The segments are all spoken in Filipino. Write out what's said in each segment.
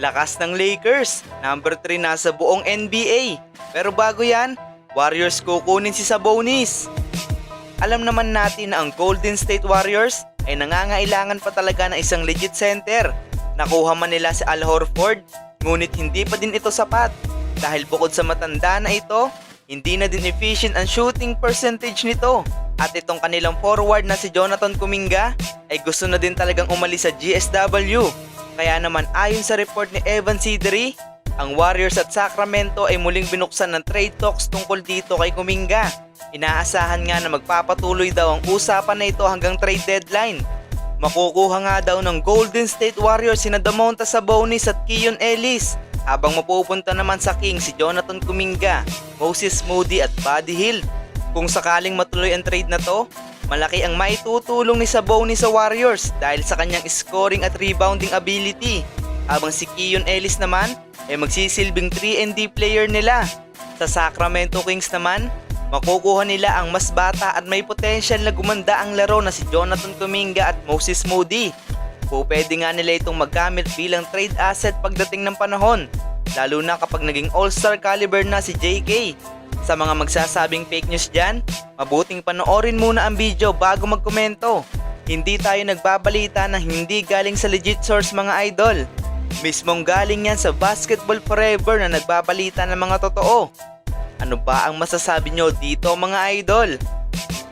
Lakas ng Lakers, number 3 na sa buong NBA. Pero bago yan, Warriors kukunin si Sabonis. Alam naman natin na ang Golden State Warriors ay nangangailangan pa talaga ng isang legit center. Nakuha man nila si Al Horford, ngunit hindi pa din ito sapat. Dahil bukod sa matanda na ito, hindi na din efficient ang shooting percentage nito. At itong kanilang forward na si Jonathan Kuminga ay gusto na din talagang umalis sa GSW. Kaya naman ayon sa report ni Evan Sideri, ang Warriors at Sacramento ay muling binuksan ng trade talks tungkol dito kay Kuminga. Inaasahan nga na magpapatuloy daw ang usapan na ito hanggang trade deadline. Makukuha nga daw ng Golden State Warriors sina Damonta Sabonis at Keon Ellis habang mapupunta naman sa Kings si Jonathan Kuminga, Moses Moody at Buddy Hield. Kung sakaling matuloy ang trade na to, malaki ang maitutulong ni Sabonis sa Warriors dahil sa kanyang scoring at rebounding ability. Habang si Keon Ellis naman ay magsisilbing 3 player nila. Sa Sacramento Kings naman, makukuha nila ang mas bata at may potential na gumanda ang laro na si Jonathan Kuminga at Moses Moody. Po nga nila itong magamit bilang trade asset pagdating ng panahon, lalo na kapag naging all-star caliber na si JK. Sa mga magsasabing fake news dyan, mabuting panoorin muna ang video bago magkomento. Hindi tayo nagbabalita na hindi galing sa legit source mga idol. Mismong galing yan sa Basketball Forever na nagbabalita ng mga totoo. Ano ba ang masasabi nyo dito mga idol?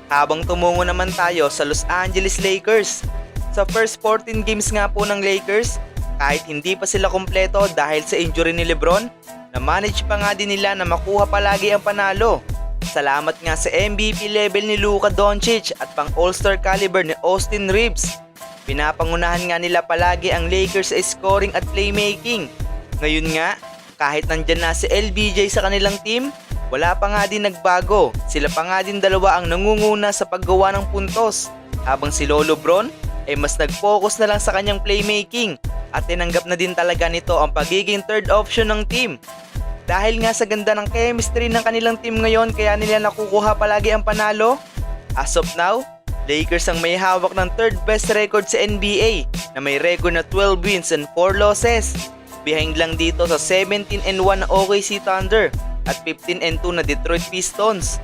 Habang tumungo naman tayo sa Los Angeles Lakers. Sa first 14 games nga po ng Lakers, kahit hindi pa sila kompleto dahil sa injury ni Lebron, na-manage pa nga din nila na makuha palagi ang panalo. Salamat nga sa MVP level ni Luka Doncic at pang All-Star caliber ni Austin Reeves. Pinapangunahan nga nila palagi ang Lakers sa scoring at playmaking. Ngayon nga, kahit nandyan na si LBJ sa kanilang team, wala pa nga din nagbago. Sila pa nga din dalawa ang nangunguna sa paggawa ng puntos. Habang si Lolo Bron ay mas nag-focus na lang sa kanyang playmaking at tinanggap na din talaga nito ang pagiging third option ng team. Dahil nga sa ganda ng chemistry ng kanilang team ngayon kaya nila nakukuha palagi ang panalo. As of now, Lakers ang may hawak ng third best record sa NBA na may record na 12 wins and 4 losses. Behind lang dito sa 17 and 1 na OKC Thunder at 15 and 2 na Detroit Pistons.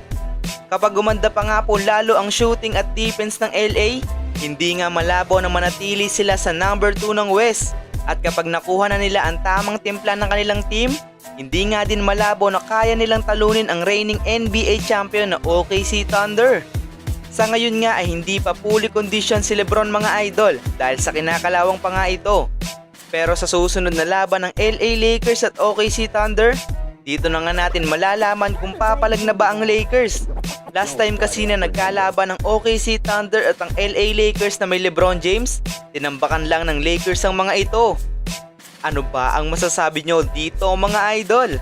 Kapag gumanda pa nga po lalo ang shooting at defense ng LA, hindi nga malabo na manatili sila sa number 2 ng West. At kapag nakuha na nila ang tamang timpla ng kanilang team, hindi nga din malabo na kaya nilang talunin ang reigning NBA champion na OKC Thunder. Sa ngayon nga ay hindi pa fully condition si Lebron mga idol dahil sa kinakalawang pa nga ito. Pero sa susunod na laban ng LA Lakers at OKC Thunder, dito na nga natin malalaman kung papalag na ba ang Lakers. Last time kasi na nagkalaban ng OKC Thunder at ang LA Lakers na may Lebron James, tinambakan lang ng Lakers ang mga ito. Ano ba ang masasabi nyo dito mga idol?